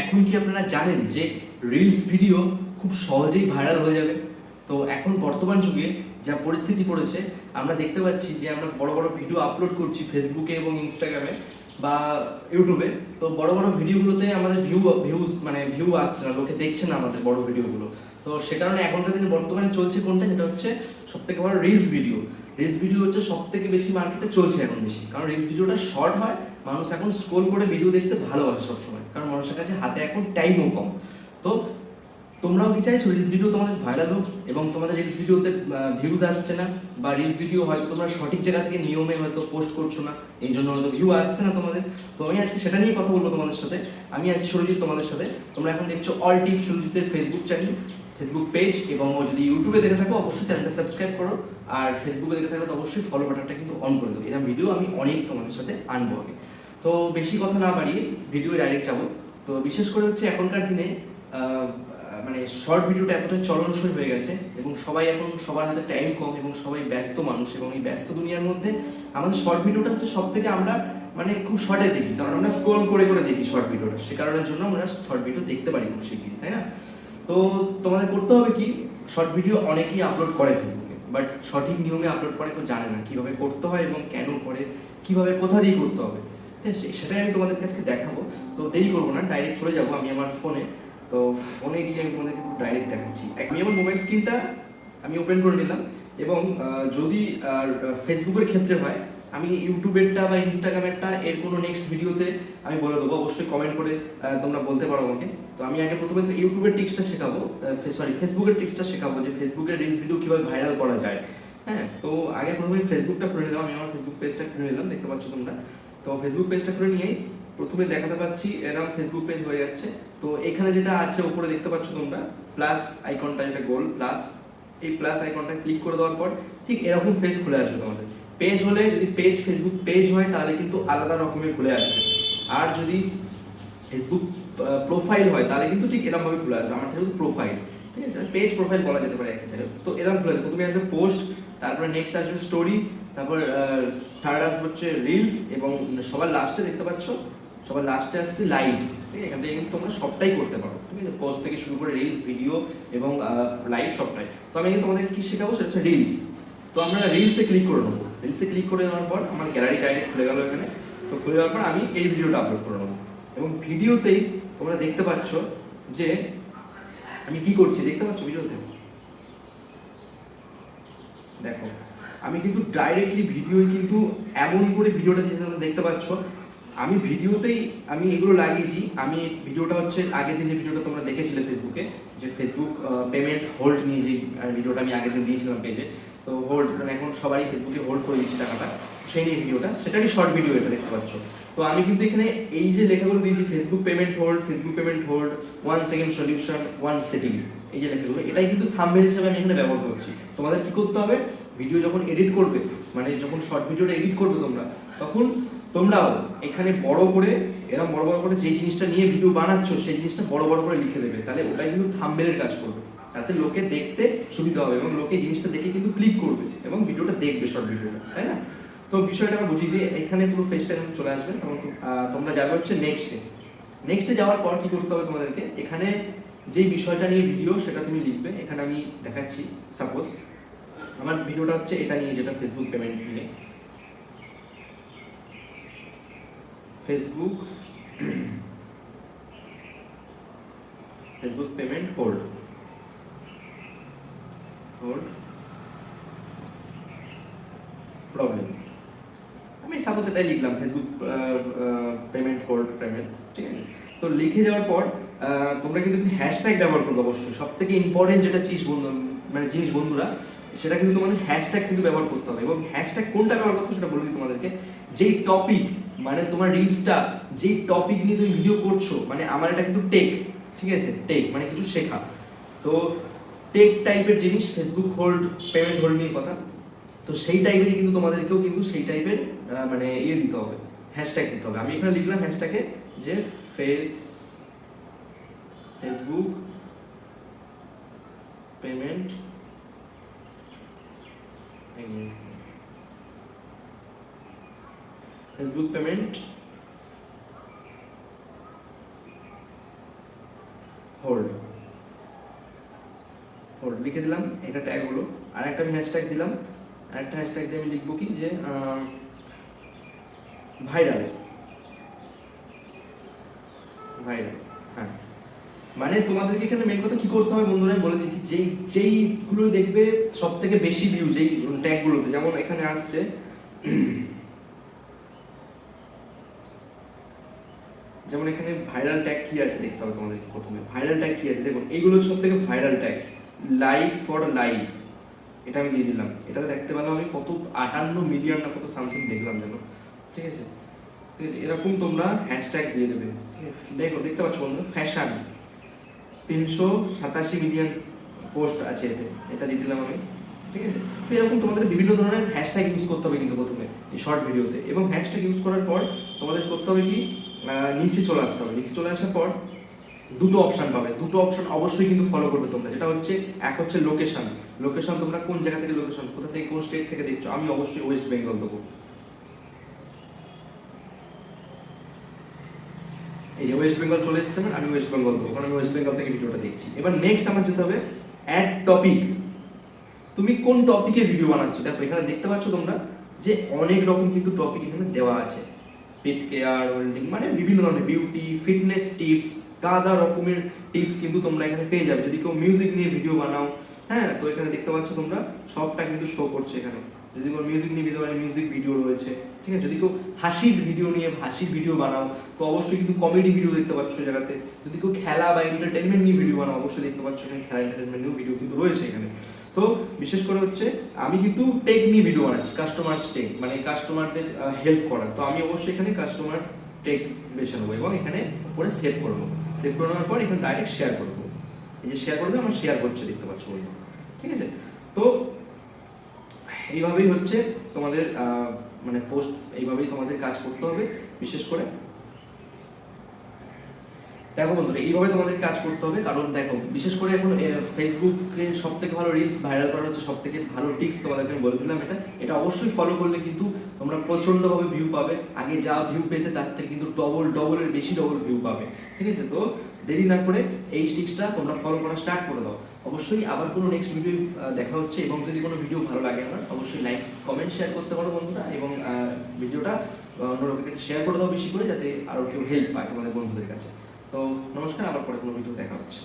এখন কি আপনারা জানেন যে রিলস ভিডিও খুব সহজেই ভাইরাল হয়ে যাবে? তো এখন বর্তমান যুগে যা পরিস্থিতি পড়েছে, আমরা দেখতে পাচ্ছি যে আমরা বড় বড় ভিডিও আপলোড করছি ফেসবুকে এবং ইনস্টাগ্রামে বা ইউটিউবে তো বড় বড় ভিডিওগুলোতে আমাদের ভিউ ভিউজ মানে ভিউ আসছে না, লোকে দেখছে না আমাদের বড় ভিডিওগুলো তো সে কারণে এখনকার দিনে বর্তমানে চলছে কোনটা? যেটা হচ্ছে সব থেকে বড় রিলস ভিডিও রিলস ভিডিও হচ্ছে সব থেকে বেশি মার্কেটে চলছে এখন বেশি। কারণ রিলস ভিডিওটা শর্ট হয়, মানুষ এখন স্ক্রোল করে ভিডিও দেখতে ভালোবাসে সবসময়। কারণ মানুষের কাছে হাতে এখন টাইমও কম। তো তোমরাও কি চাইছো? রিলস ভিডিও তোমাদের ভাইরাল হোক এবং তোমাদের রিলস ভিডিওতে ভিউজ আসছে না বা রিলস ভিডিও হয়তো তোমরা সঠিক জায়গা থেকে নিয়মে হয়তো পোস্ট করছ না, এই জন্য হয়তো ভিউ আসছে না তোমাদের। তো আমি আজকে সেটা নিয়ে কথা বলব তোমাদের সাথে। আমি আজকে সুরজিৎ তোমাদের সাথে। তোমরা এখন দেখছ অল টিপ সুরজিতের ফেসবুক চ্যানেল ফেসবুক পেজ এবং যদি ইউটিউবে দেখে থাকো, অবশ্যই চ্যানেলটা সাবস্ক্রাইব করো। আর ফেসবুকে দেখে থাকো তো অবশ্যই ফলো বাটনটা কিন্তু অন করে দেবো। এরকম ভিডিও আমি অনেক তোমাদের সাথে আনব আগে। তো বেশি কথা না বাড়িয়ে ভিডিও ডাইরেক্ট যাব। তো বিশেষ করে হচ্ছে এখনকার দিনে মানে শর্ট ভিডিওটা এতটা চলনসই হয়ে গেছে এবং সবাই এখন সবার হাতে টাইম কম এবং সবাই ব্যস্ত মানুষ এবং এই ব্যস্ত দুনিয়ার মধ্যে আমাদের শর্ট ভিডিওটা হচ্ছে সব থেকে আমরা মানে খুব শর্টে দেখি। কারণ আমরা স্ক্রোল করে করে দেখি শর্ট ভিডিওটা সে কারণের জন্য আমরা শর্ট ভিডিও দেখতে পারি খুব শিগগিরই, তাই না? তো তোমাদের করতে হবে কি? শর্ট ভিডিও অনেকেই আপলোড করে ফেসবুকে বাট সঠিক নিয়মে আপলোড করে কেউ জানে না কীভাবে করতে হয় এবং কেন করে, কীভাবে কোথা দিয়ে করতে হবে? সেটাই আমি তোমাদের কাছে দেখাবো। তো দেরি করব না ডাইরেক্ট চলে যাব আমি আমার ফোনে তো ফোনে গিয়ে আমি তোমাদেরকে ডাইরেক্ট দেখাচ্ছি। আমি আমার মোবাইল স্ক্রিনটা আমি ওপেন করে নিলাম এবং যদি ফেসবুকের ক্ষেত্রে হয় আমি ইউটিউবেরটা বা ইনস্টাগ্রামেরটা এর কোনো নেক্সট ভিডিওতে আমি বলে দেবো। অবশ্যই কমেন্ট করে তোমরা বলতে পারো আমাকে। তো আমি আগে প্রথমে ইউটিউবের টিক্সটা শেখাবো। সরি ফেসবুকের টিক্সটা শেখাবো যে ফেসবুকের রিলস ভিডিও কীভাবে ভাইরাল করা যায়। হ্যাঁ তো আগে প্রথমে ফেসবুকটা খুলে নিলাম। আমি আমার ফেসবুক পেজটা খুলে নিলাম, দেখতে পাচ্ছ তোমরা। তো ফেসবুক পেজটা খুলে নিয়েই প্রথমে দেখাতে পাচ্ছি এরকম ফেসবুক পেজ হয়ে যাচ্ছে। তো এখানে যেটা আছে উপরে দেখতে পাচ্ছ তোমরা প্লাস আইকনটা যেটা গোল প্লাস এই প্লাস আইকনটা ক্লিক করে দেওয়ার পর, ঠিক এরকম পেজ খুলে আসবে তোমাদের। পেজ হলে যদি পেজ ফেসবুক পেজ হয়, তাহলে কিন্তু আলাদা রকমের খুলে আসবে। আর যদি ফেসবুক প্রোফাইল হয়, তাহলে কিন্তু ঠিক এরকম ভাবে খুলে আসবে। আমার যেহেতু প্রোফাইল ঠিক আছে? পেজ প্রোফাইল বলা যেতে পারে এক হিসাবে। তো এরকম খুলে প্রথমে আসবে পোস্ট তারপরে নেক্সট আসবে স্টোরি তারপর থার্ড আসবে হচ্ছে রিলস এবং সবার লাস্টে দেখতে পাচ্ছ, সবার লাস্টে আসছে লাইভ ঠিক আছে? এখান থেকে কিন্তু তোমরা সবটাই করতে পারো, ঠিক আছে? পোস্ট থেকে শুরু করে রিলস ভিডিও এবং লাইভ সবটাই। তো আমি কিন্তু তোমাদের কি শেখাবো? সেটা হচ্ছে রিলস তো আমরা রিলসে ক্লিক করে নেব। রিলসে ক্লিক করে নেওয়ার পর আমার গ্যালারি ডাইরেক্ট খুলে গেল এখানে। তো খুলে যাওয়ার পর আমি এই ভিডিওটা আপলোড করে নেব। এবং ভিডিওতেই তোমরা দেখতে পাচ্ছ যে আমি কি করছি, দেখতে পাচ্ছ ভিডিওতে দেখো, আমি কিন্তু ডাইরেক্টলি ভিডিও কিন্তু এমন করে ভিডিওটা দিয়েছি, তোমরা দেখতে পাচ্ছ। আমি ভিডিওতেই আমি এগুলো লাগিয়েছি। আমি ভিডিওটা হচ্ছে আগের দিন যে ভিডিওটা তোমরা দেখেছিলে ফেসবুকে যে ফেসবুক পেমেন্ট হোল্ড নিয়ে যে ভিডিওটা আমি আগের দিন দিয়েছিলাম পেজে তো হোল্ড মানে এখন সবাই ফেসবুকে হোল্ড করে দিচ্ছি টাকাটা, সেই নিয়ে ভিডিওটা। সেটারই শর্ট ভিডিও এটা দেখতে পাচ্ছ। তো আমি কিন্তু এখানে এই যে লেখাগুলো দিয়েছি Facebook payment hold Facebook payment hold one second solution one setting এই যে লেখাগুলো, এটাই কিন্তু থাম্বনেল হিসেবে আমি এখানে ব্যবহার করছি। তোমাদের কি করতে হবে? ভিডিও যখন এডিট করবে মানে যখন শর্ট ভিডিওটা এডিট করবে তোমরা, তখন তোমরাও এখানে বড় করে এরকম বড় বড় করে যে জিনিসটা নিয়ে ভিডিও বানাচ্ছ, সেই জিনিসটা বড় বড় করে লিখে দেবে। তাহলে ওটাই কিন্তু থাম্বনেলের কাজ করবে। তাতে লোকে দেখতে সুবিধা হবে এবং লোকে জিনিসটা দেখে কিন্তু ক্লিক করবে এবং ভিডিওটা দেখবে শর্ট ভিডিওটা তাই না? তো বিষয়টা আমরা বুঝিয়ে দিয়ে এখানে পুরো ফেসটা যখন চলে আসবে। তখন তোমরা যাবে হচ্ছে নেক্সটে নেক্সটে যাওয়ার পর কি করতে হবে তোমাদেরকে? এখানে যে বিষয়টা নিয়ে ভিডিও সেটা তুমি লিখবে। এখানে আমি দেখাচ্ছি সাপোজ আমার ভিডিওটা হচ্ছে এটা নিয়ে, যেটা ফেসবুক পেমেন্ট নিয়ে। Facebook Facebook payment hold hold problems আমি সাপোজ এটাই লিখলাম ফেসবুক পেমেন্ট হোল্ড পেমেন্ট ঠিক আছে? তো লিখে যাওয়ার পর তোমরা কিন্তু হ্যাশট্যাগ ব্যবহার করবে অবশ্যই। সব থেকে ইম্পর্টেন্ট যেটা চিজ বন্ধু মানে জিনিস বন্ধুরা, সেটা কিন্তু তোমাদের হ্যাশট্যাগ কিন্তু ব্যবহার করতে হবে। এবং হ্যাশট্যাগ কোনটা ব্যবহার করতে সেটা বলে দিই তোমাদেরকে। যেই টপিক মানে তোমার রিলসটা যেই টপিক নিয়ে তুমি ভিডিও করছ মানে আমার এটা কিন্তু টেক ঠিক আছে? টেক মানে কিছু শেখা। তো টেক টাইপের জিনিস ফেসবুক হোল্ড পেমেন্ট হোল্ড নিয়ে কথা। তো সেই টাইপেরই কিন্তু তোমাদেরকেও কিন্তু সেই টাইপের মানে ইয়ে দিতে হবে হ্যাশট্যাগ দিতে হবে। আমি এখানে লিখলাম হ্যাশট্যাগে যে face Facebook payment Facebook payment লিখে দিলাম এটা ট্যাগ হলো। আর একটা আমি হ্যাশট্যাগ দিলাম। আর একটা হ্যাশট্যাগ দিয়ে আমি লিখব কি যে ভাইরাল ভাইরাল হ্যাঁ। মানে তোমাদেরকে এখানে মেন কথা কি করতে হবে বন্ধুরা বলে দিচ্ছি যেই, যেইগুলো দেখবে সব থেকে বেশি ভিউ যেই ট্যাগগুলোতে যেমন এখানে আসছে, যেমন এখানে ভাইরাল ট্যাগ কি আছে দেখতে হবে তোমাদের প্রথমে। ভাইরাল ট্যাগ কি আছে? দেখুন, এইগুলো সব থেকে viral tag like for like. এটা আমি দিয়ে দিলাম। এটাতে দেখতে পেলাম আমি কত আটান্ন মিলিয়ন না কত সামথিং দেখলাম যেন। ঠিক আছে? ঠিক আছে? এরকম তোমরা হ্যাশট্যাগ দিয়ে দেবে? দেখো, দেখতে পাচ্ছ বন্ধু ফ্যাশন তিনশো সাতাশি মিলিয়ন পোস্ট আছে এতে। এটা দিয়ে দিলাম আমি। ঠিক আছে? তো এরকম তোমাদের বিভিন্ন ধরনের হ্যাশট্যাগ ইউজ করতে হবে কিন্তু প্রথমে, এই শর্ট ভিডিওতে এবং হ্যাশট্যাগ ইউজ করার পর তোমাদের করতে হবে কি? নিচে চলে আসতে হবে। নিচে চলে আসার পর দুটো অপশন পাবে। দুটো অপশন অবশ্যই কিন্তু ফলো করবে তোমরা। যেটা হচ্ছে, এক হচ্ছে লোকেশন লোকেশন তোমরা কোন জায়গা থেকে লোকেশন কোথা থেকে, কোন স্টেট থেকে দেখছ? আমি অবশ্যই ওয়েস্ট বেঙ্গল দেবো। এই যে ওয়েস্ট বেঙ্গল চলে এসেছে আমি ওয়েস্ট বেঙ্গল দেবো। কারণ আমি ওয়েস্ট বেঙ্গল থেকে ভিডিওটা দেখছি। এবার নেক্সট আমার যেতে হবে অ্যাড টপিক তুমি কোন টপিকে ভিডিও বানাচ্ছ? দেখো, এখানে দেখতে পাচ্ছ তোমরা যে অনেক রকম কিন্তু টপিক এখানে দেওয়া আছে। পেট কেয়ার ওয়েল্ডিং মানে বিভিন্ন ধরনের বিউটি ফিটনেস টিপস গাদা রকমের টিপস কিন্তু তোমরা এখানে পেয়ে যাবে। যদি কেউ মিউজিক নিয়ে ভিডিও বানাও হ্যাঁ? তো এখানে দেখতে পাচ্ছ তোমরা, সবটা কিন্তু শো করছে এখানে। যদি কোনো মিউজিক নিয়ে ভিডিও বানাও মিউজিক ভিডিও রয়েছে, ঠিক আছে? যদি কেউ হাসির ভিডিও নিয়ে, হাসির ভিডিও বানাও, তো অবশ্যই কিন্তু কমেডি ভিডিও দেখতে পাচ্ছ জায়গাতে। যদি কেউ খেলা বা এন্টারটেনমেন্ট নিয়ে ভিডিও বানাও, অবশ্যই দেখতে পাচ্ছ এখানে খেলা এন্টারটেনমেন্ট নিয়েও ভিডিও কিন্তু রয়েছে এখানে। তো বিশেষ করে হচ্ছে, আমি কিন্তু টেক নিয়ে ভিডিও বানাচ্ছি কাস্টমার টেক মানে কাস্টমারদের হেল্প করা। তো আমি অবশ্যই এখানে কাস্টমার টেক বেছে নেব এবং এখানে উপরে সেভ করব। সেভ করে নেওয়ার পর এখানে ডাইরেক্ট শেয়ার করব। এই যে শেয়ার করে দেবো, আমার শেয়ার করছে দেখতে পাচ্ছ ঠিক আছে? তো এইভাবেই হচ্ছে তোমাদের মানে পোস্ট এইভাবেই তোমাদের কাজ করতে হবে। বিশেষ করে দেখো বন্ধুরা, এইভাবে তোমাদের কাজ করতে হবে, কারণ দেখো, বিশেষ করে এখন ফেসবুকে সব থেকে ভালো রিলস ভাইরাল করা হচ্ছে সব থেকে ভালো টিপস তোমাদেরকে বলে দিলাম এটা। এটা অবশ্যই ফলো করলে কিন্তু তোমরা প্রচন্ডভাবে ভিউ পাবে। আগে যা ভিউ পেতে, তার থেকে কিন্তু ডবল ডবলের বেশি ডবল ভিউ পাবে। ঠিক আছে? তো দেরি না করে এই টিপসটা তোমরা ফলো করা স্টার্ট করে দাও। অবশ্যই আবার কোনো নেক্সট ভিডিও দেখা হচ্ছে এবং যদি কোনো ভিডিও ভালো লাগে আমার, অবশ্যই লাইক কমেন্ট শেয়ার করতে পারো বন্ধুরা এবং ভিডিওটা অন্য লোকের কাছে শেয়ার করে দাও বেশি করে, যাতে আরও কেউ হেল্প পায় তোমাদের বন্ধুদের কাছে। তো নমস্কার আবার পরে কোনো ভিডিও দেখা হচ্ছে।